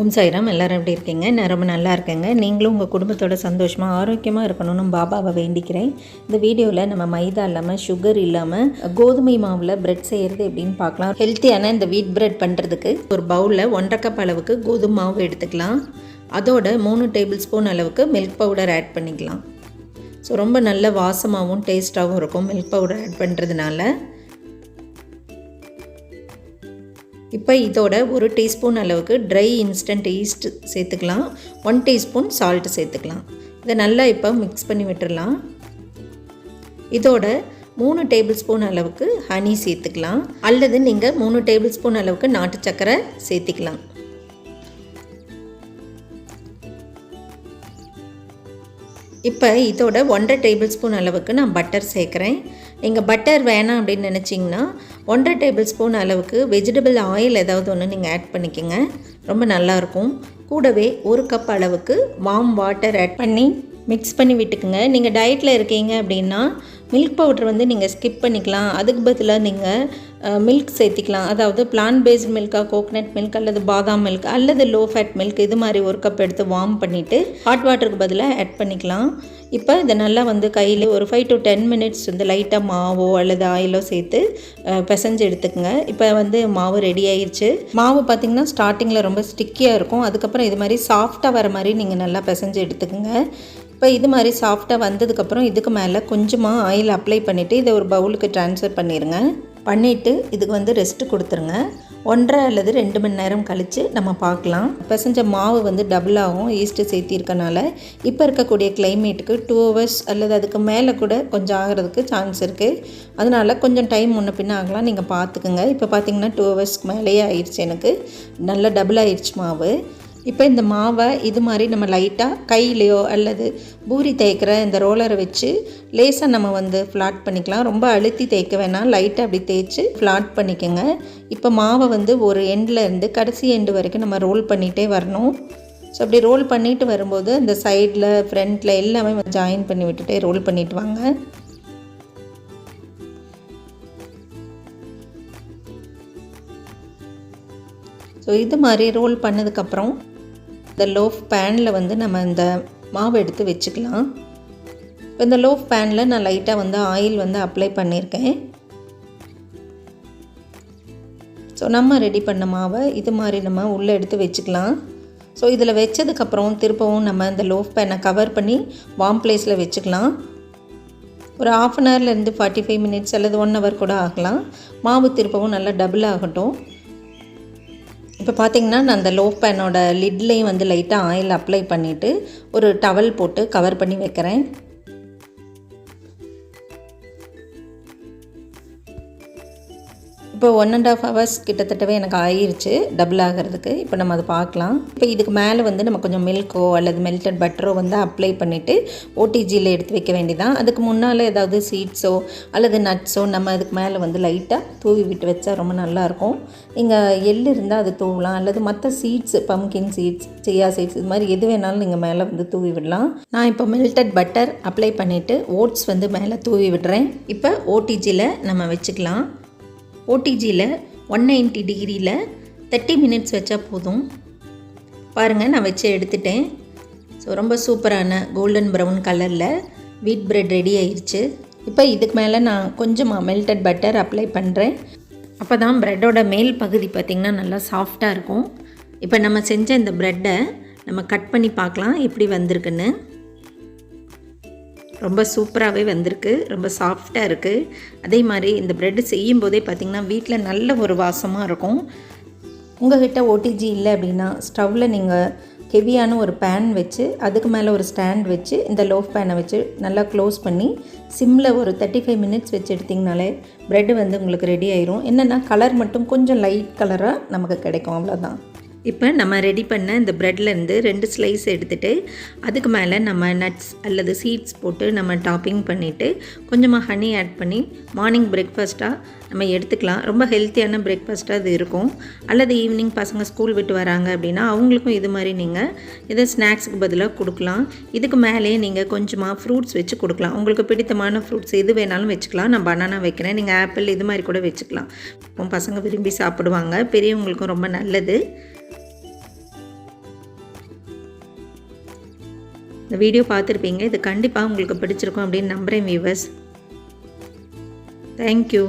ஓம் சாய்ராம் எல்லோரும் எப்படி இருக்கீங்க? நான் ரொம்ப நல்லா இருக்கேங்க. நீங்களும் உங்கள் குடும்பத்தோட சந்தோஷமாக ஆரோக்கியமாக இருக்கணும்னு பாபாவை வேண்டிக்கிறேன். இந்த வீடியோவில் நம்ம மைதா இல்லாமல் சுகர் இல்லாமல் கோதுமை மாவில் பிரெட் செய்கிறது எப்படின்னு பார்க்கலாம். ஹெல்த்தியான இந்த வீட் பிரெட் பண்ணுறதுக்கு ஒரு பவுலில் ஒன்றரை கப் அளவுக்கு கோதுமை மாவு எடுத்துக்கலாம். அதோட மூணு டேபிள் ஸ்பூன் அளவுக்கு மில்க் பவுடர் ஆட் பண்ணிக்கலாம். ஸோ ரொம்ப நல்ல வாசமாகவும் டேஸ்ட்டாகவும் இருக்கும் மில்க் பவுடர் ஆட் பண்ணுறதுனால இப்போ இதோட ஒரு டீஸ்பூன் அளவுக்கு ட்ரை இன்ஸ்டன்ட் ஈஸ்ட் சேர்த்துக்கலாம். ஒன் டீஸ்பூன் சால்ட் சேர்த்துக்கலாம். இதை நல்லா இப்போ மிக்ஸ் பண்ணி விட்டுடலாம் இதோட மூணு டேபிள் ஸ்பூன் அளவுக்கு ஹனி சேர்த்துக்கலாம். அல்லது நீங்கள் மூணு டேபிள் ஸ்பூன் அளவுக்கு நாட்டு சர்க்கரை சேர்த்துக்கலாம். இப்போ இதோட ஒன்றரை டேபிள் ஸ்பூன் அளவுக்கு நான் பட்டர் சேர்க்குறேன். நீங்கள் பட்டர் வேணாம் அப்படின்னு நினச்சிங்கன்னா ஒன்றரை டேபிள் ஸ்பூன் அளவுக்கு வெஜிடபிள் ஆயில் ஏதாவது ஒன்று நீங்கள் ஆட் பண்ணிக்கோங்க. ரொம்ப நல்லாயிருக்கும். கூடவே ஒரு கப் அளவுக்கு வார்ம் வாட்டர் ஆட் பண்ணி மிக்ஸ் பண்ணி விட்டுக்குங்க. நீங்கள் டயட்டில் இருக்கீங்க அப்படின்னா மில்க் பவுடர் வந்து நீங்கள் ஸ்கிப் பண்ணிக்கலாம். அதுக்கு பதிலாக நீங்கள் மில்க் சேர்த்திக்கலாம். அதாவது பிளான்ட் பேஸ்ட் மில்காக கோகனட் மில்க் அல்லது பாதாம் மில்க் அல்லது லோ ஃபேட் மில்க் இது மாதிரி ஒரு கப் எடுத்து வார்ம் பண்ணிவிட்டு ஹாட் வாட்டருக்கு பதிலாக ஆட் பண்ணிக்கலாம். இப்போ இதை நல்லா வந்து கையில் ஒரு ஃபைவ் டு டென் மினிட்ஸ் வந்து லைட்டாக மாவோ அல்லது ஆயிலோ சேர்த்து பிசைஞ்சு எடுத்துக்கோங்க. இப்போ வந்து மாவு ரெடி ஆயிடுச்சு மாவு பார்த்திங்கன்னா ஸ்டார்டிங்கில் ரொம்ப ஸ்டிக்கியாக இருக்கும். அதுக்கப்புறம் இது மாதிரி சாஃப்டாக வர மாதிரி நீங்கள் நல்லா பிசைஞ்சு எடுத்துக்கோங்க. இப்போ இது மாதிரி சாஃப்டாக வந்ததுக்கப்புறம் இதுக்கு மேலே கொஞ்சமாக ஆயில் அப்ளை பண்ணிவிட்டு இதை ஒரு பவுலுக்கு ட்ரான்ஸ்ஃபர் பண்ணிடுங்க பண்ணிவிட்டு இதுக்கு வந்து ரெஸ்ட்டு கொடுத்துருங்க. ஒன்றரை அல்லது ரெண்டு மணி நேரம் கழித்து நம்ம பார்க்கலாம். பிசைஞ்ச மாவு வந்து டபுள் ஆகும். ஈஸ்ட்டு சேர்த்திருக்கனால இப்போ இருக்கக்கூடிய கிளைமேட்டுக்கு டூ ஹவர்ஸ் அல்லது அதுக்கு மேலே கூட கொஞ்சம் ஆகிறதுக்கு சான்ஸ் இருக்குது அதனால் கொஞ்சம் டைம் முன்ன பின்ன ஆகலாம். நீங்கள் பார்த்துக்குங்க. இப்போ பார்த்தீங்கன்னா டூ ஹவர்ஸ்க்கு மேலேயே ஆயிடுச்சு எனக்கு. நல்லா டபுள் ஆயிடுச்சு மாவு. இப்போ இந்த மாவை இது மாதிரி நம்ம லைட்டாக கையிலையோ அல்லது பூரி தேய்க்கிற இந்த ரோலரை வச்சு லேசாக நம்ம வந்து ஃப்ளாட் பண்ணிக்கலாம். ரொம்ப அழுத்தி தேய்க்க வேணாம். லைட்டாக அப்படி தேய்ச்சி ஃப்ளாட் பண்ணிக்கோங்க. இப்போ மாவை வந்து ஒரு எண்டில் இருந்து கடைசி எண்டு வரைக்கும் நம்ம ரோல் பண்ணிகிட்டே வரணும். ஸோ அப்படி ரோல் பண்ணிட்டு வரும்போது அந்த சைடில் ஃப்ரண்ட்டில் எல்லாமே ஜாயின் பண்ணி விட்டுட்டே ரோல் பண்ணிட்டு வாங்க. ஸோ இது மாதிரி ரோல் பண்ணதுக்கப்புறம் இந்த லோஃப் பேனில் வந்து நம்ம இந்த மாவு எடுத்து வச்சுக்கலாம். இப்போ இந்த லோஃப் பேனில் நான் லைட்டாக வந்து ஆயில் வந்து அப்ளை பண்ணியிருக்கேன் ஸோ நம்ம ரெடி பண்ண மாவை இது மாதிரி நம்ம உள்ளே எடுத்து வச்சுக்கலாம். ஸோ இதில் வச்சதுக்கப்புறம் திருப்பவும் நம்ம இந்த லோஃப் பேனை கவர் பண்ணி வார்ம் பிளேஸில் வச்சுக்கலாம். ஒரு ஆஃப் அன் ஹவர்லேருந்து ஃபார்ட்டி ஃபைவ் மினிட்ஸ் அல்லது ஒன் ஹவர் கூட ஆகலாம். மாவு திருப்பவும் நல்லா டபுள் ஆகட்டும். இப்போ பார்த்தீங்கன்னா நான் அந்த லோ பேனோட லிட்லேயும் வந்து லைட்டாக ஆயில் அப்ளை பண்ணிவிட்டு ஒரு டவல் போட்டு கவர் பண்ணி வைக்கிறேன். இப்போ ஒன் அண்ட் ஆஃப் ஹவர்ஸ் கிட்டத்தட்டவே எனக்கு ஆயிடுச்சு டபுள் ஆகிறதுக்கு. இப்போ நம்ம அதை பார்க்கலாம். இப்போ இதுக்கு மேலே வந்து நம்ம கொஞ்சம் மில்க்கோ அல்லது மெல்டட் பட்டரோ வந்து அப்ளை பண்ணிவிட்டு ஓடிஜியில் எடுத்து வைக்க வேண்டியதான் அதுக்கு முன்னால் ஏதாவது சீட்ஸோ அல்லது நட்ஸோ நம்ம அதுக்கு மேலே வந்து லைட்டாக தூவி விட்டு வச்சா ரொம்ப நல்லாயிருக்கும். இங்கே எள் இருந்தால் அது தூவலாம். அல்லது மற்ற seeds pumpkin seeds chia seeds இது மாதிரி எது வேணாலும் நீங்கள் மேலே வந்து தூவி விடலாம். நான் இப்போ மெல்டட் பட்டர் அப்ளை பண்ணிவிட்டு ஓட்ஸ் வந்து மேலே தூவி விடுறேன். இப்போ ஓடிஜியில் நம்ம வச்சுக்கலாம். ஓடிஜியில் ஒன் நைன்ட்டி டிகிரியில் தேர்ட்டி மினிட்ஸ் வச்சா போதும். பாருங்கள் நான் வச்சு எடுத்துட்டேன். ஸோ ரொம்ப சூப்பரான கோல்டன் ப்ரௌன் கலரில் வீட் ப்ரெட் ரெடி ஆயிடுச்சு இப்போ இதுக்கு மேலே நான் கொஞ்சமாக மெல்டட் பட்டர் அப்ளை பண்ணுறேன் அப்போ தான் ப்ரெட்டோட மேல் பகுதி பார்த்திங்கன்னா நல்லா சாஃப்டாக இருக்கும். இப்போ நம்ம செஞ்ச இந்த ப்ரெட்டை நம்ம கட் பண்ணி பார்க்கலாம் எப்படி வந்திருக்குன்னு. ரொம்ப சூப்பராகவே வந்திருக்கு. ரொம்ப சாஃப்டாக இருக்குது அதே மாதிரி இந்த ப்ரெட்டு செய்யும் போதே பார்த்திங்கன்னா வீட்டில் நல்ல ஒரு வாசமாக இருக்கும். உங்கள்கிட்ட ஓடிஜி இல்லை அப்படின்னா ஸ்டவ்வில் நீங்கள் ஹெவியான ஒரு பேன் வச்சு அதுக்கு மேலே ஒரு ஸ்டாண்ட் வச்சு இந்த லோஃப் பேனை வச்சு நல்லா க்ளோஸ் பண்ணி சிம்மில் ஒரு தேர்ட்டி ஃபைவ் மினிட்ஸ் வச்சு எடுத்திங்கனாலே ப்ரெட்டு வந்து உங்களுக்கு ரெடி ஆயிரும். என்னென்னா கலர் மட்டும் கொஞ்சம் லைட் கலராக நமக்கு கிடைக்கும். அவ்வளோதான் இப்போ நம்ம ரெடி பண்ண இந்த ப்ரெட்லேருந்து ரெண்டு ஸ்லைஸ் எடுத்துகிட்டு அதுக்கு மேலே நம்ம நட்ஸ் அல்லது சீட்ஸ் போட்டு நம்ம டாப்பிங் பண்ணிவிட்டு கொஞ்சமாக ஹனி ஆட் பண்ணி மார்னிங் பிரேக்ஃபாஸ்ட்டாக நம்ம எடுத்துக்கலாம். ரொம்ப ஹெல்த்தியான பிரேக்ஃபாஸ்ட்டாக அது இருக்கும். அல்லது ஈவினிங் பசங்க ஸ்கூல் விட்டு வராங்க அப்படின்னா அவங்களுக்கும் இது மாதிரி நீங்கள் இதை ஸ்நாக்ஸுக்கு பதிலாக கொடுக்கலாம். இதுக்கு மேலேயே நீங்கள் கொஞ்சமாக ஃப்ரூட்ஸ் வச்சு கொடுக்கலாம். உங்களுக்கு பிடித்தமான ஃப்ரூட்ஸ் எது வேணாலும் வச்சுக்கலாம். நான் பனானா வைக்கிறேன். நீங்கள் ஆப்பிள் இது மாதிரி கூட வச்சுக்கலாம். பசங்க விரும்பி சாப்பிடுவாங்க. பெரியவங்களுக்கும் ரொம்ப நல்லது. இந்த வீடியோ பார்த்துருப்பீங்க. இது கண்டிப்பாக உங்களுக்கு பிடிச்சிருக்கும் அப்படின்னு நம்புகிறேன் வியூவர்ஸ் தேங்க்யூ